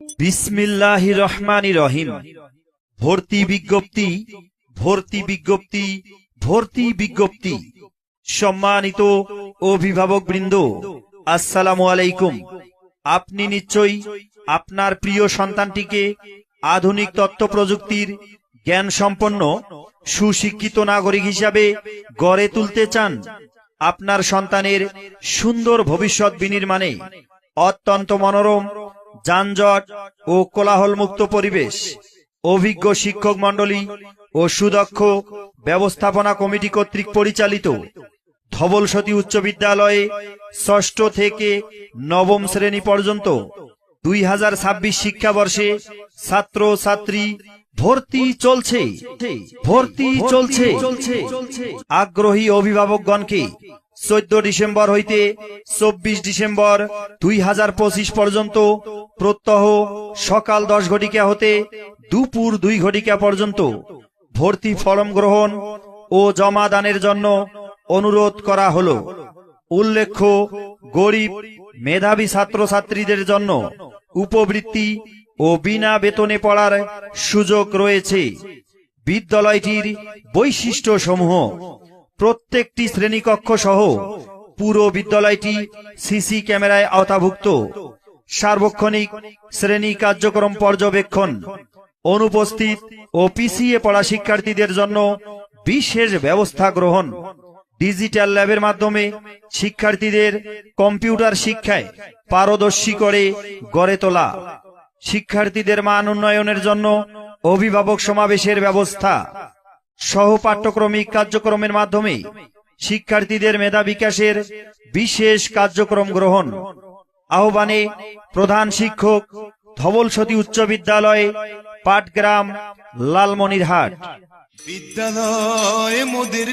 বিসমিল্লাহ রহমানি রহিম। ভর্তি বিজ্ঞপ্তি ভর্তি বিজ্ঞপ্তি ভর্তি বিজ্ঞপ্তি। সম্মানিত অভিভাবক বৃন্দ, আসসালামু আলাইকুম। আপনি নিশ্চয়ই আপনার প্রিয় সন্তানটিকে আধুনিক তথ্য প্রযুক্তির জ্ঞান সম্পন্ন সুশিক্ষিত নাগরিক হিসাবে গড়ে তুলতে চান আপনার সন্তানের সুন্দর ভবিষ্যৎ বিনির্মাণে অত্যন্ত মনোরম যানজট ও কোলাহলমুক্ত পরিবেশ। অভিজ্ঞ শিক্ষক মণ্ডলী ও সুদক্ষ ব্যবস্থাপনা কমিটি কর্তৃক পরিচালিত ধবলসতী উচ্চ বিদ্যালয়ে ষষ্ঠ থেকে নবম শ্রেণি পর্যন্ত দুই হাজার ছাব্বিশ শিক্ষাবর্ষে ছাত্র ছাত্রী ভর্তি চলছে। ভর্তি চলছে। আগ্রহী অভিভাবকগণকে চোদ্দ ডিসেম্বর হইতে চব্বিশ ডিসেম্বর দুই হাজার পঁচিশ পর্যন্ত প্রত্যহ সকাল দশ ঘটিকা হতে দুপুর দুই ঘটিকা পর্যন্ত ভর্তি ফরম গ্রহণ ও জমা দানের জন্য অনুরোধ করা হল। উল্লেখ্য, গরিব, মেধাবী ছাত্রছাত্রীদের জন্য উপবৃত্তি ও বিনা বেতনে পড়ার সুযোগ রয়েছে। বিদ্যালয়টির বৈশিষ্ট্য সমূহ প্রত্যেকটি শ্রেণীকক্ষ সহ পুরো বিদ্যালয়টি সিসি ক্যামেরায় আওতাভুক্ত। সার্বক্ষণিক শ্রেণি কার্যক্রম পর্যবেক্ষণ, অনুপস্থিত ও পিছিয়ে পড়া শিক্ষার্থীদের জন্য বিশেষ ব্যবস্থা গ্রহণ। ডিজিটাল ল্যাবের মাধ্যমে শিক্ষার্থীদের কম্পিউটার শিক্ষায় পারদর্শী করে গড়ে তোলা। শিক্ষার্থীদের মান উন্নয়নের জন্য অভিভাবক সমাবেশের ব্যবস্থা। সহ পাঠ্যক্রমিক কার্যক্রমের মাধ্যমে শিক্ষার্থীদের মেধা বিকাশের বিশেষ কার্যক্রম গ্রহণ। আহ্বানে প্রধান শিক্ষক ধবলসতী উচ্চ বিদ্যালয়ে, পাটগ্রাম, লালমনিরহাট। বিদ্যালয় মোদের